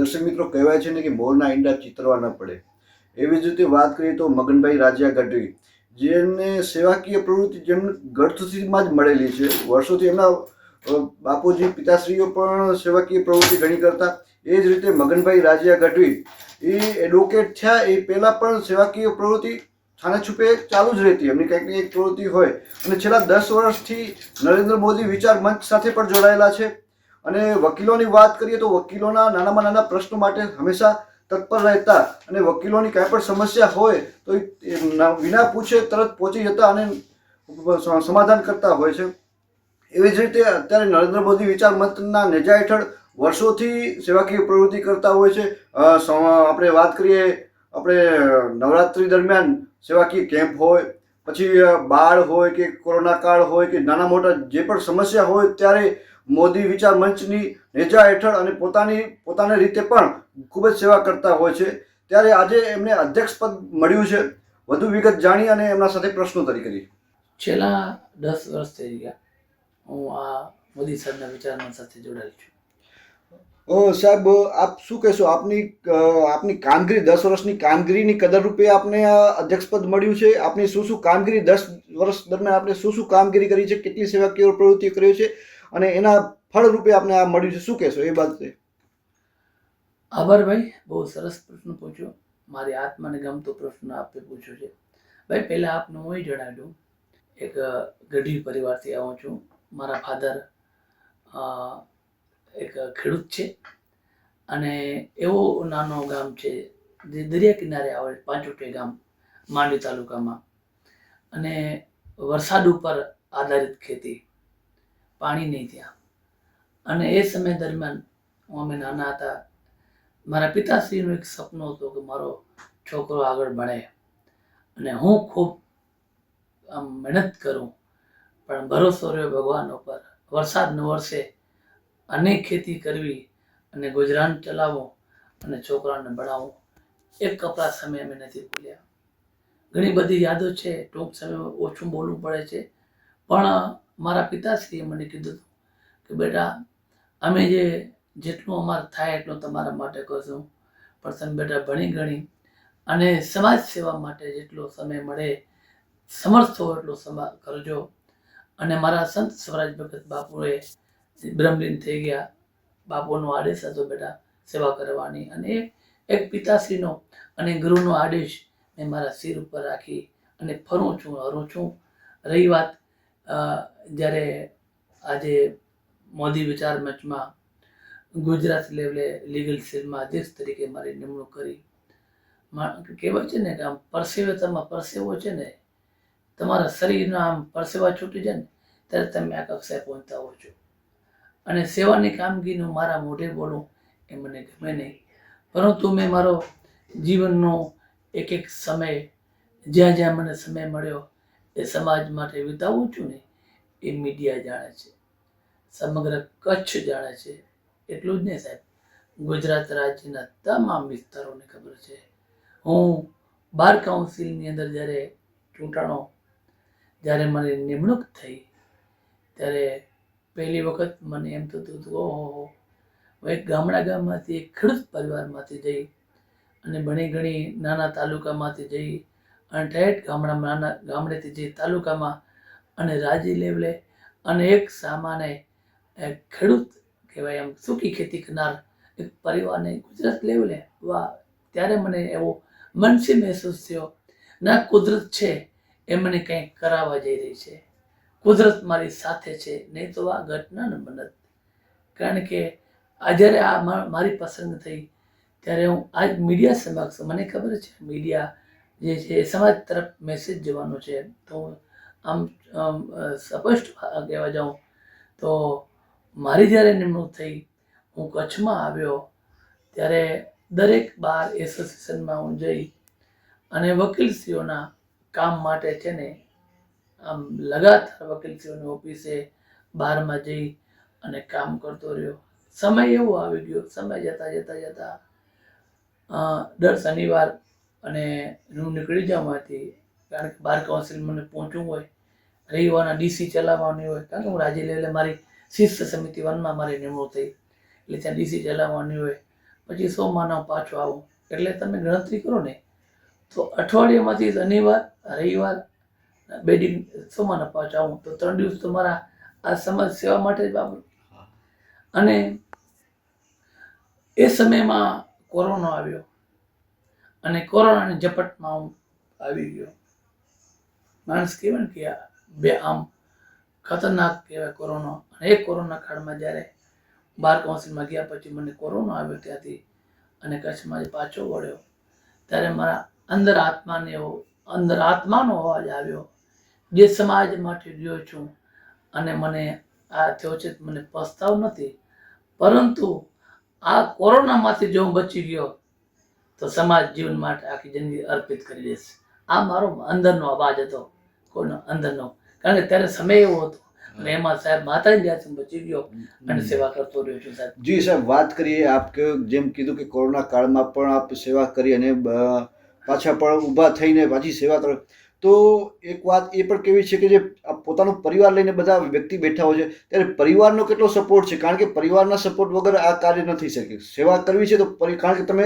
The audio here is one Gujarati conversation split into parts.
દર્શક મિત્રો કહેવાય છે ને કે મોરના ઈંડા ચિતરવા ન પડે. એવી જ રીતે વાત કરીએ તો મગનભાઈ રાજ્યા ગઢવી જેમને સેવાકીય પ્રવૃત્તિ જેમને ગઢસીમાં જ મળેલી છે. વર્ષોથી એમના બાપુજી, પિતાશ્રીઓ પણ સેવાકીય પ્રવૃત્તિ ઘણી કરતા. એ જ રીતે મગનભાઈ રાજ્યા ગઢવી એ એડવોકેટ થયા એ પહેલાં પણ સેવાકીય પ્રવૃત્તિ છાને છુપે ચાલુ જ રહેતી. એમની કંઈક ને કંઈક પ્રવૃત્તિ હોય. અને છેલ્લા દસ વર્ષથી નરેન્દ્ર મોદી વિચાર મંચ સાથે પણ જોડાયેલા છે. અને વકીલોની વાત કરીએ તો વકીલોના નાનામાં નાના પ્રશ્નો માટે હંમેશા તત્પર રહેતા અને વકીલોની કાંઈ પણ સમસ્યા હોય તો વિના પૂછે તરત પહોંચી જતા અને સમાધાન કરતા હોય છે. એવી જ રીતે અત્યારે નરેન્દ્ર મોદી વિચાર મંત્રના નેજા હેઠળ વર્ષોથી સેવાકીય પ્રવૃત્તિ કરતા હોય છે. આપણે વાત કરીએ, આપણે નવરાત્રિ દરમિયાન સેવાકીય કેમ્પ હોય, પછી બાળ હોય કે કોરોના કાળ હોય કે નાના મોટા જે પણ સમસ્યા હોય ત્યારે મોદી વિચાર મંચની નેજા હેઠળ અને પોતાની પોતાની રીતે પણ ખૂબ જ સેવા કરતા હોય છે. ત્યારે આજે એમને અધ્યક્ષ પદ મળ્યું છે. વધુ વિગત જાણી અને એમના સાથે પ્રશ્નોત્તરી કરી. છેલ્લા દસ વર્ષ થઈ ગયા હું આ મોદી સાહેબના વિચારમાં સાથે જોડાયેલ છું. સાહેબ આપ શું કહેશો? આપની આપની કામગીરી દસ વર્ષની કામગીરીની કદર રૂપે આપને આ અધ્યક્ષપદ મળ્યું છે? આપની શું શું કામગીરી? દસ વર્ષ દરમિયાન આપણે શું શું કામગીરી કરી છે? કેટલી સેવાકીય પ્રવૃત્તિ કર્યો છે? અને એના ફળ રૂપે આપને આ મળ્યું છે. શું કહેશો એ બાબતે? આભાર ભાઈ બહુ સરસ પ્રશ્ન પૂછ્યો. મારી આત્માને ગમતો પ્રશ્ન આપે પૂછ્યો છે. ભાઈ, પહેલાં આપને હું એ જણાવી દઉં એક ગઢવી પરિવારથી આવું છું. મારા ફાધર એક ખેડૂત છે. અને એવો નાનો ગામ છે. જે દરિયા કિનારે આવે પાંચોટે ગામ, માંડવી તાલુકામાં. અને વરસાદ ઉપર આધારિત ખેતી. પાણી નહીં ત્યાં અને એ સમય દરમિયાન હું અમે નાના હતા. મારા પિતાશ્રીનું એક સપનું હતું કે મારો છોકરો આગળ ભણે. અને હું ખૂબ આમ મહેનત કરું, પણ ભરોસો રહ્યો ભગવાન ઉપર. વરસાદ ન વરસે અનેક ખેતી કરવી, અને ગુજરાન ચલાવવું, અને છોકરાને ભણાવવું એક કપરા સમય અમે નથી ભૂલ્યા. ઘણી બધી યાદો છે, ટૂંક સમયમાં ઓછું બોલવું પડે છે, પણ મારા પિતાશ્રીએ મને કીધું કે, બેટા, અમે જે જેટલું અમારે થાય એટલું તમારા માટે કરશું. પણ તમે બેટા, ભણી ગણી અને સમાજ સેવા માટે જેટલો સમય મળે, સમર્થ હો એટલો સમા કરજો. અને મારા સંત સ્વરાજ ભગત બાપુએ બ્રહ્મલીન થઈ ગયા. બાપુનો આદેશ હતો, બેટા, સેવા કરવાની. અને એક પિતાશ્રીનો અને ગુરુનો આદેશ મેં મારા શિર ઉપર રાખી અને ફરું છું, હરું છું. રહી વાત જ્યારે આજે મોદી વિચાર મંચમાં ગુજરાત લેવલે લીગલ સેલમાં અધ્યક્ષ તરીકે મારી નિમણૂક કરી. કહેવાય છે ને કે આમ પરસેવે તમારા પરસેવો છે ને, તમારા શરીરના આમ પરસેવા છૂટી જાય ને, ત્યારે તમે આ કક્ષાએ પહોંચતા હો છો. અને સેવાની કામગીરીનું મારા મોઢે બોલું એ મને ગમે નહીં. પરંતુ મેં મારો જીવનનો એક એક સમય, જ્યાં જ્યાં મને સમય મળ્યો એ સમાજ માટે વિતાવું છું ને, એ મીડિયા જાણે છે. સમગ્ર કચ્છ જાણે છે. એટલું જ નહીં સાહેબ, ગુજરાત રાજ્યના તમામ વિસ્તારોને ખબર છે. હું બાર કાઉન્સિલની અંદર જ્યારે ચૂંટાણો, જ્યારે મને નિમણૂક થઈ, ત્યારે પહેલી વખત મને એમ થતું હતું ઓહો હું એક ગામડા ગામમાંથી, એક ખેડૂત પરિવારમાંથી જઈ અને ઘણી ઘણી નાના તાલુકામાંથી જઈ અને ઠેઠ ગામડામાં ગામડેથી જે તાલુકામાં અને રાજ્ય લેવલે અને એક સામાન્ય ખેડૂત કહેવાય એમ, સૂકી ખેતી કરનાર એક પરિવારને ગુજરાત લેવલે, વાહ, ત્યારે મને એવો મનસી મહેસૂસ થયો, ના, કુદરત છે, એ મને કંઈક કરાવવા જઈ રહી છે. કુદરત મારી સાથે છે, નહીં તો આ ઘટના ન બનત કારણ કે આ જ્યારે આ મારી પસંદ થઈ, ત્યારે હું આજ મીડિયા સમક્ષ, મને ખબર છે, મીડિયા જે છે સમાજ તરફ મેસેજ જવાનો છે. તો આમ સ્પષ્ટ કહેવા જાઉં તો મારી જ્યારે નિમણૂક થઈ, હું કચ્છમાં આવ્યો, ત્યારે દરેક બાર એસોસિએશનમાં હું જઈ અને વકીલશ્રીઓના કામ માટે છે ને, આમ લગાતાર વકીલશ્રીઓની ઓફિસે બહારમાં જઈ અને કામ કરતો રહ્યો. સમય એવો આવી ગયો. સમય જતાં જતાં જતાં દર શનિવાર અને હું નીકળી જાઉં માંથી કારણ કે બાર કાઉન્સિલ મને પહોંચવું હોય રવિવારના ડીસી ચલાવવાની હોય કારણ કે હું રાજ્ય લેવલે મારી શિસ્ત સમિતિ વનમાં મારી નિમણૂક થઈ. એટલે ત્યાં ડીસી ચલાવવાની હોય. પછી સોમવારના પાછો આવું. એટલે તમે ગણતરી કરો ને તો અઠવાડિયામાંથી શનિવાર રવિવાર બે દિન સોમવારના પાછો આવું. તો ત્રણ દિવસ તો મારા આ સમાજ સેવા માટે જ વાપરું અને એ સમયમાં કોરોના આવ્યો. અને કોરોનાની ઝપટમાં હું આવી ગયો. માણસ કહેવાય ને કે બે આમ ખતરનાક કહેવાય કોરોના. અને એ કોરોના કાળમાં જ્યારે બાર કાઉન્સિલમાં ગયા પછી મને કોરોના આવ્યો ત્યાંથી અને કચ્છમાં પાછો વળ્યો. ત્યારે મારા અંદર આત્માને એવો, અંદર આત્માનો અવાજ આવ્યો જે સમાજ માટે રહ્યો છું. અને મને આ થયો છે, મને પસ્તાવ નથી. પરંતુ આ કોરોનામાંથી જો હું બચી ગયો તો સમાજ જીવન માટે આખી જિંદગી અર્પિત કરી દઈશ આ મારો અંદરનો અવાજ હતો કોઈનો અંદરનો. કારણ કે ત્યારે સમય એવો હતો. અને એમાં સાહેબ માતાજી બચી ગયો અને સેવા કરતો રહ્યો છું સાહેબ. જી સાહેબ વાત કરીએ આપ જેમ કીધું કે કોરોના કાળમાં પણ આપ સેવા કરી અને પાછા પણ ઊભા થઈને પાછી સેવા કરો તો એક વાત એ પણ કેવી છે કે જે પોતાનો પરિવાર લઈને બધા વ્યક્તિ બેઠા હોય છે, ત્યારે પરિવારનો કેટલો સપોર્ટ છે? કારણ કે પરિવારના સપોર્ટ વગર આ કાર્ય ન થઈ શકે. સેવા કરવી છે તો કારણ કે તમે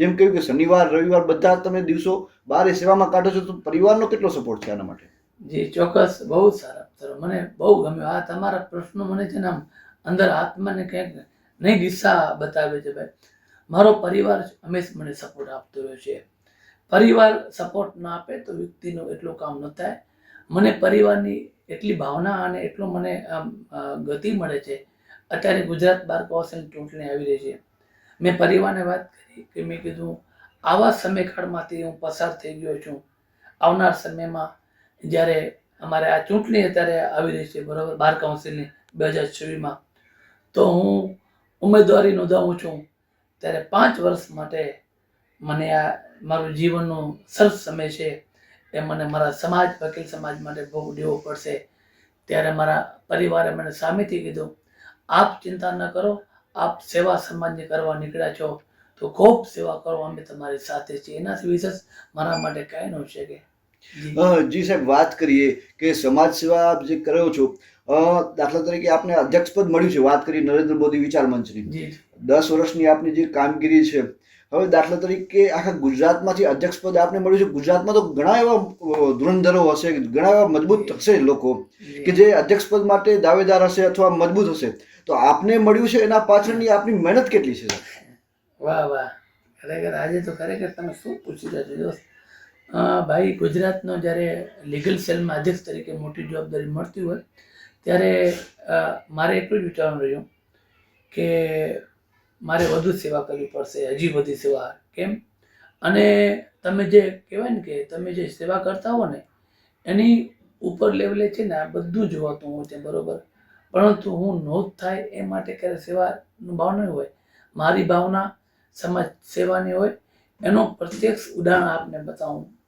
જેમ કહ્યું કે શનિવાર, રવિવાર બધા તમે દિવસો બારે સેવામાં કાઢો છો, તો પરિવારનો કેટલો સપોર્ટ છે આના માટે? જી, ચોક્કસ. બહુ સારા સર મને બહુ ગમ્યો. આ તમારા પ્રશ્નો મને છે ને આમ અંદર આત્માને ક્યાંક નહીં દિશા બતાવે છે ભાઈ. મારો પરિવાર હંમેશ મને સપોર્ટ આપતો રહ્યો છે. પરિવાર સપોર્ટ ના આપે તો વ્યક્તિનું એટલું કામ ન થાય. મને પરિવારની એટલી ભાવના અને એટલો મને ગતિ મળે છે. અત્યારે ગુજરાત બાર કૌશલ ચૂંટણી આવી રહી છે. મેં પરિવારને વાત કરી કે મેં કીધું, આવા સમયકાળમાંથી હું પસાર થઈ ગયો છું. આવનાર સમયમાં જ્યારે અમારે આ ચૂંટણી અત્યારે આવી રહી છે, બરાબર? બાર કાઉન્સિલની બે હજાર છવ્વીસમાં. તો હું ઉમેદવારી નોંધાવું છું. ત્યારે પાંચ વર્ષ માટે મને આ મારું જીવનનો સરસ સમય છે એ મને મારા સમાજ વકીલ સમાજ માટે ભોગ દેવો પડશે. ત્યારે મારા પરિવારે મને સામેથી કીધું આપ ચિંતા ન કરો આપ સેવા સમાજની કરવા નીકળ્યા છો તો ખૂબ સેવા કરો અમે તમારી સાથે છીએ. એનાથી વિશેષ મારા માટે કાંઈ ન શકે. કે જી. સાહેબ વાત કરીએ કે સમાજ સેવા આપ જે કરો છો દાખલા તરીકે આપને અધ્યક્ષપદ મળ્યું છે વાત કરીએ નરેન્દ્ર મોદી વિચાર મંચની. દસ વર્ષની આપની જે કામગીરી છે હવે દાખલા તરીકે આખા ગુજરાતમાંથી અધ્યક્ષપદ આપને મળ્યું છે. ગુજરાતમાં તો ઘણા એવા ધુરંધરો હશે ઘણા એવા મજબૂત હશે લોકો કે જે અધ્યક્ષપદ માટે દાવેદાર હશે અથવા મજબૂત હશે. તો આપને મળ્યું છે એના પાછળની આપની મહેનત કેટલી છે વાહ વાહ. ખરેખર આજે તો ખરેખર તમે શું પૂછી રહ્યા છો? દોસ્ત ભાઈ ગુજરાતનો જ્યારે લીગલ સેલમાં અધ્યક્ષ તરીકે મોટી જવાબદારી મળતી હોય ત્યારે મારે એટલું જ વિચારવાનું રહ્યું કે મારે વધુ સેવા કરવી પડશે, હજી બધી સેવા, કેમ? અને તમે જે કહેવાય ને કે તમે જે સેવા કરતા હો ને, એની ઉપર લેવલે છે ને, આ બધું જોવાતું હોય છે, બરોબર? પરંતુ હું નોંધ થાય એ માટે ક્યારે સેવાનું ભાવના હોય. મારી ભાવના સમાજ સેવાની હોય. એનો પ્રત્યક્ષ ઉદાહરણ આપને બતાવું.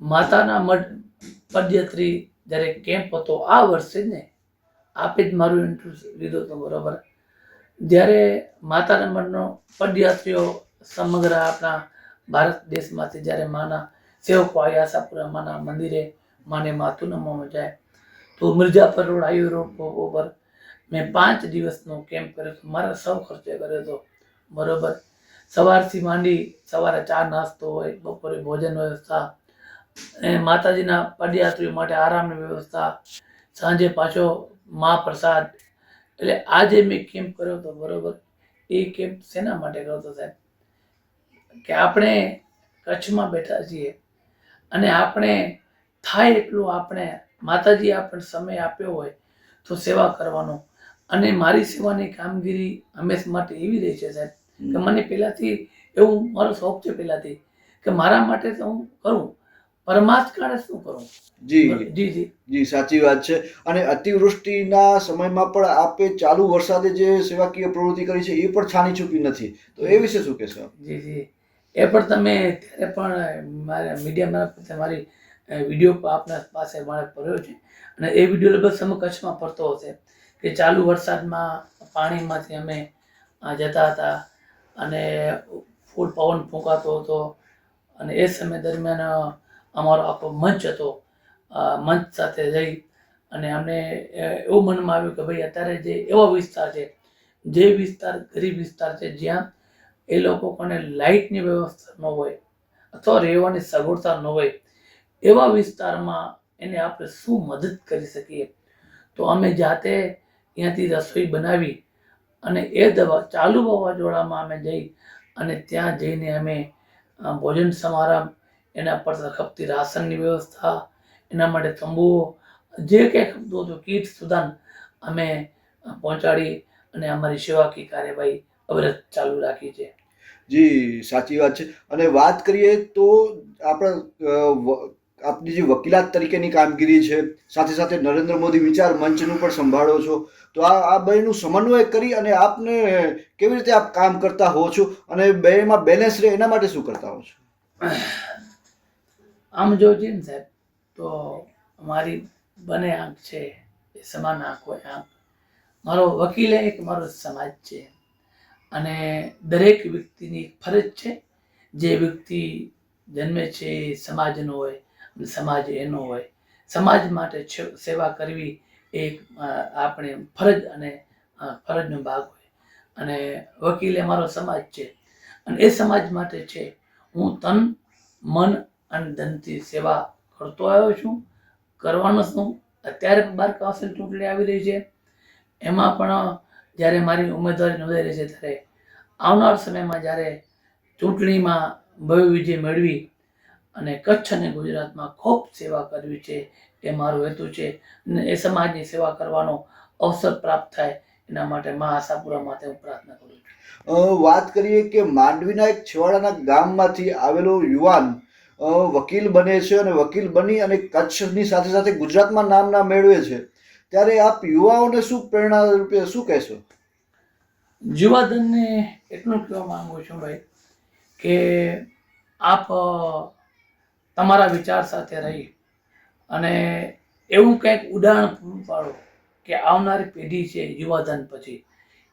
માતાના મઢ પદયાત્રી જ્યારે કેમ્પ હતો, આ વર્ષે જ ને, આપે જ મારું ઇન્ટરેસ્ટ લીધો હતો, બરાબર? જ્યારે માતા મઢનો પદયાત્રીઓ સમગ્ર આપણા ભારત દેશમાંથી જ્યારે માના સેવકો આવ્યા આશાપુરા માના મંદિરે માને માથું નમવામાં જાય, તો મિર્જાપર રોડ હાઈવે રોડ ઉપર મેં પાંચ દિવસનો કેમ્પ કર્યો હતો. મારા સૌ ખર્ચે કર્યો હતો. બરોબર. સવારથી માંડી સવારે ચા નાસ્તો હોય, બપોરે ભોજન વ્યવસ્થા અને માતાજીના પદયાત્રીઓ માટે આરામની વ્યવસ્થા. સાંજે પાછો મહાપ્રસાદ એટલે આજે મેં કેમ્પ કર્યો હતો બરોબર? એ કેમ્પ શેના માટે કર્યો હતો સાહેબ? કે આપણે કચ્છમાં બેઠા છીએ અને આપણે થાય એટલું આપણે માતાજી આપણને સમય આપ્યો હોય તો સેવા કરવાનો. અને મારી સેવાની કામગીરી હંમેશા માટે એવી રહી છે સાહેબ. કે મને પહેલાંથી એવું મારો શોખ છે પહેલાંથી કે મારા માટે તો હું કરું કાળે શું કરું? જી. જી જી. સાચી વાત છે. અને અતિવૃષ્ટિના સમયમાં પણ આપે ચાલુ વરસાદે જે સેવાકીય પ્રવૃત્તિ કરી છે એ પણ છાની છૂપી નથી. તો એ વિશે શું કહેશો? જી જી. એ પણ તમે ત્યારે પણ મારા મીડિયા મારફતે મારી વીડિયો આપના પાસે મારે પડ્યો છે. અને એ વીડિયો લગભગ સમય કચ્છમાં પડતો હશે કે ચાલુ વરસાદમાં પાણીમાંથી અમે જતા હતા. અને ફૂલ પવન ફૂંકાતો હતો. અને એ સમય દરમિયાન અમારો આખો મંચ હતો. મંચ સાથે જઈ અને અમને એવું મનમાં આવ્યું કે ભાઈ અત્યારે જે એવો વિસ્તાર છે, જે વિસ્તાર ગરીબ વિસ્તાર છે, જ્યાં એ લોકો કોને લાઇટની વ્યવસ્થા ન હોય અથવા રહેવાની સગવડતા ન હોય, એવા વિસ્તારમાં એને આપણે શું મદદ કરી શકીએ? તો અમે જાતે ત્યાંથી રસોઈ બનાવી અને એ દવા ચાલુ વાવાઝોડામાં અમે જઈ અને ત્યાં જઈને અમે ભોજન સમારંભ એના પર ખપતી રાશનની વ્યવસ્થા એના માટે તંબુઓ જે કંઈ ખપતું હતું કીટ સુધાન અમે પહોંચાડી અને અમારી સેવાકીય કાર્યવાહી અવિરત ચાલુ રાખી છે. જી સાચી વાત છે. અને વાત કરીએ તો આપણા આપની જે વકીલાત તરીકેની કામગીરી છે સાથે સાથે નરેન્દ્ર મોદી વિચાર મંચનું પણ સંભાળો છો. તો આ આ બેનું સમન્વય કરી અને આપને કેવી રીતે આપ કામ કરતા હો છો અને બેમાં બેલેન્સ રહે એના માટે શું કરતા હો છો? આમ જો છે ને સાહેબ, તો મારી બંને આંખ છે, એ સમાન આંખ હોય આંખ. મારો વકીલ એક, મારો સમાજ છે. અને દરેક વ્યક્તિની એક ફરજ છે, જે વ્યક્તિ જન્મે છે એ સમાજનો હોય સમાજ એનો હોય. સમાજ માટે સેવા કરવી એ આપણે ફરજ અને ફરજનો ભાગ હોય. અને વકીલ એ મારો સમાજ છે. અને એ સમાજ માટે છે, હું તન, મન અને ધનથી સેવા કરતો આવ્યો છું. કરવાનો છું અત્યારે બાર કાઉન્સિલ ચૂંટણી આવી રહી છે. એમાં પણ જ્યારે મારી ઉમેદવારી નોંધાઈ રહી છે ત્યારે આવનાર સમયમાં જ્યારે ચૂંટણીમાં ભવ્ય વિજય મેળવી અને કચ્છ અને ગુજરાતમાં ખૂબ સેવા કરવી છે એ મારો હેતુ છે અને એ સમાજની સેવા કરવાનો અવસર પ્રાપ્ત થાય એના માટે મા આશાપુરા માટે હું પ્રાર્થના કરું છું. વાત કરીએ કે માંડવીના એક છેવાડાના ગામમાંથી આવેલો યુવાન વકીલ બને છે અને વકીલ બની અને કચ્છની સાથે સાથે ગુજરાતમાં નામના મેળવે છે. ત્યારે આપ યુવાઓને શું પ્રેરણા રૂપે શું કહેશો? યુવાધનને એટલું કહેવા માંગુ છું ભાઈ કે આપ તમારા વિચાર સાથે રહી અને એવું કંઈક ઉદાહરણ પૂરું પાડો કે આવનારી પેઢી છે યુવાધન પછી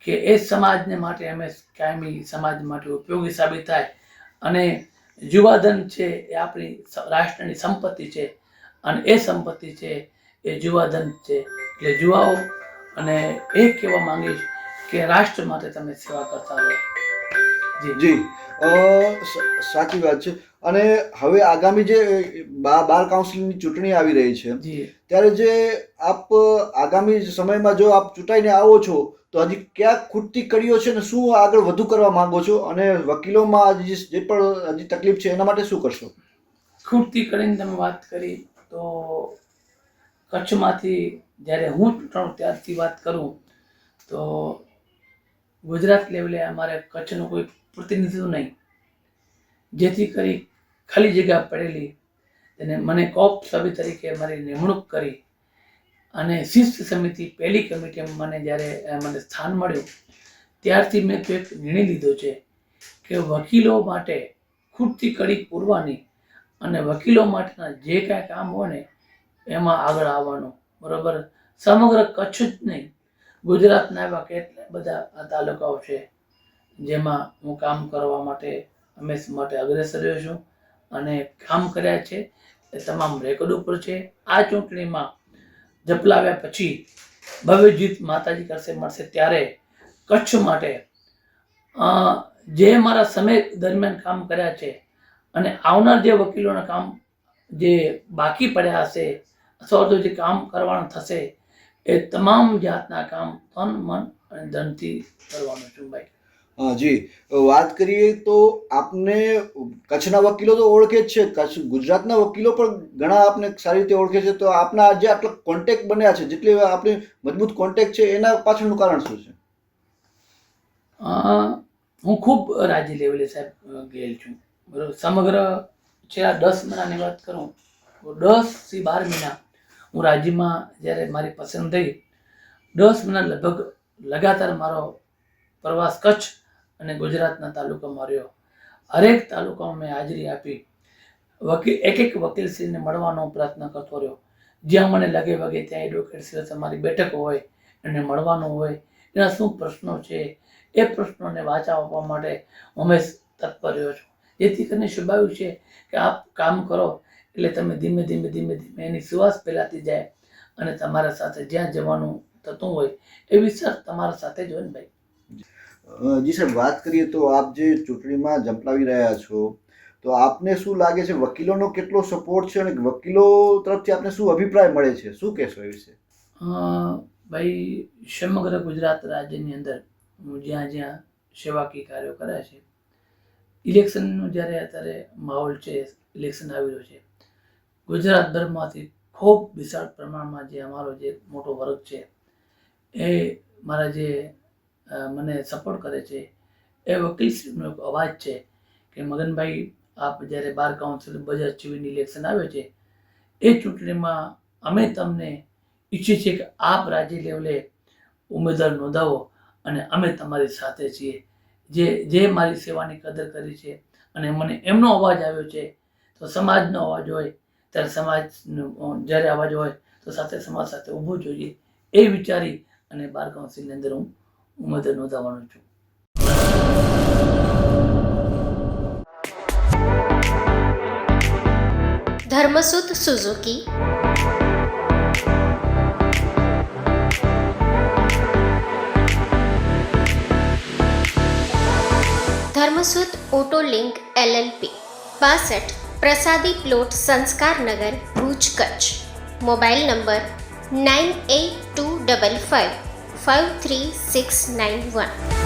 કે એ સમાજને માટે અમે કાયમી સમાજ માટે ઉપયોગી સાબિત થાય અને યુવાધન છે એ આપણી રાષ્ટ્રની સંપત્તિ છે અને એ સંપત્તિ છે એ યુવાધન છે. એટલે યુવાઓ અને એ કહેવા માંગીશ કે રાષ્ટ્ર માટે તમે સેવા કરતા રહો. જી. સાચી વાત છે. અને હવે આગામી જે બાર કાઉન્સિલની ચૂંટણી આવી રહી છે ત્યારે જે આપ આગામી સમયમાં જો આપ ચૂંટાઈને આવો છો તો હજી ક્યાં ખૂટતી કડીઓ છે ને શું આગળ વધુ કરવા માંગો છો? અને વકીલોમાં હજી જે પણ હજી તકલીફ છે, એના માટે શું કરશો? ખૂટતી કરીને તમે વાત કરી, તો કચ્છમાંથી જ્યારે હું ચૂંટણું ત્યારથી વાત કરું, તો ગુજરાત લેવલે અમારે કચ્છનું કોઈ પ્રતિનિધિત્વ નહીં. જેથી કરી ખાલી જગ્યા પડેલી, તેને મને કોપ સભ્ય તરીકે મારી નિમણૂક કરી અને શિસ્ત સમિતિ, પહેલી કમિટીમાં મને જ્યારે મને સ્થાન મળ્યું, ત્યારથી મેં તો એક નિર્ણય લીધો છે કે વકીલો માટે ખૂટતી કડી પૂરવાની અને વકીલો માટેના જે કાંઈ કામ હોય ને, એમાં આગળ આવવાનું. બરાબર? સમગ્ર કચ્છ જ નહીં, ગુજરાતના એવા કેટલા બધા તાલુકાઓ છે, જેમાં હું કામ કરવા માટે અમે માટે અગ્રેસર રહ્યો છું અને કામ કર્યા છે, એ તમામ રેકોર્ડ ઉપર છે. આ ચૂંટણીમાં જપલાવ્યા પછી ભવ્ય જીત માતાજી કરશે, મળશે ત્યારે કચ્છ માટે જે મારા સમય દરમિયાન કામ કર્યા છે અને આવનાર જે વકીલોના કામ જે બાકી પડ્યા હશે, અથવા તો જે કામ કરવાનું થશે, એ તમામ જાતના કામ તન, મન અને ધનથી કરવાનું છું ભાઈ. જી. વાત કરીએ તો આપને કચ્છના વકીલો તો ઓળખે જ છે. કચ્છ ગુજરાતના વકીલો પણ ઘણા આપને સારી રીતે ઓળખે છે. તો આપના જે આટલા કોન્ટેક્ટ બન્યા છે, જેટલી આપણી મજબૂત કોન્ટેક્ટ છે, એના પાછળનું કારણ શું છે? હું ખૂબ રાજી લેવલે સાહેબ ગયેલ છું. બરોબર? સમગ્ર છેલ્લા દસ મહિનાની વાત કરું, તો દસથી બાર મહિના હું રાજ્યમાં જ્યારે મારી પસંદ થઈ, દસ મહિના લગભગ લગાતાર મારો પ્રવાસ કચ્છ અને ગુજરાતના તાલુકામાં રહ્યો. હરેક તાલુકામાં મેં હાજરી આપી. વકીલ એક એક વકીલશ્રીને મળવાનો પ્રયત્ન કરતો રહ્યો. જ્યાં મને લગે વગે ત્યાં એડવોકેટશ્રી તમારી બેઠક હોય એને મળવાનું હોય એના શું પ્રશ્નો છે એ પ્રશ્નોને વાચા આપવા માટે હંમેશ તત્પર રહ્યો છું. જેથી કરીને સ્વાભાવિક છે કે આપ કામ કરો એટલે તમે ધીમે ધીમે ધીમે ધીમે એની સુવાસ ફેલાતી જાય અને તમારા સાથે જ્યાં જવાનું થતું હોય એ વિશ્વાસ તમારા સાથે જ હોય ને ભાઈ. જી સાહેબ, વાત કરીએ તો આપ જે ચૂંટણીમાં ઝંપલાવી રહ્યા છો, તો આપને શું લાગે છે વકીલોનો કેટલો સપોર્ટ છે અને વકીલો તરફથી આપને શું અભિપ્રાય મળે છે? શું કહેશો એ વિશે? ભાઈ, સમગ્ર ગુજરાત રાજ્યની અંદર હું જ્યાં જ્યાં સેવાકીય કાર્યો કર્યા છે, ઇલેક્શનનો જ્યારે અત્યારે માહોલ છે, ઇલેક્શન આવી રહ્યો છે ગુજરાતભરમાંથી ખૂબ વિશાળ પ્રમાણમાં જે અમારો જે મોટો વર્ગ છે, એ મારા જે મને સપોર્ટ કરે છે. એ વકીલશ્રીનો એક અવાજ છે કે મગનભાઈ આપ જ્યારે બાર કાઉન્સિલ બજાર ચીવીની ઇલેક્શન આવે છે, એ ચૂંટણીમાં અમે તમને ઈચ્છીએ છીએ કે આપ રાજ્ય લેવલે ઉમેદવાર નોંધાવો અને અમે તમારી સાથે છીએ. જે જે મારી સેવાની કદર કરી છે અને મને એમનો અવાજ આવ્યો છે, તો સમાજનો અવાજ હોય, ત્યારે સમાજનો, જ્યારે અવાજ હોય, તો સાથે સમાજ સાથે ઊભું જોઈએ એ વિચારી અને બાર કાઉન્સિલની અંદર હું ઉમેદવાર નોંધાવવાનો છું. Dharmsut Suzuki. Dharmsut auto link LLP. બાસઠ Prasadi plot Sanskarnagar Bhuj Kutch. Mobile number nine eight two double five. 53691.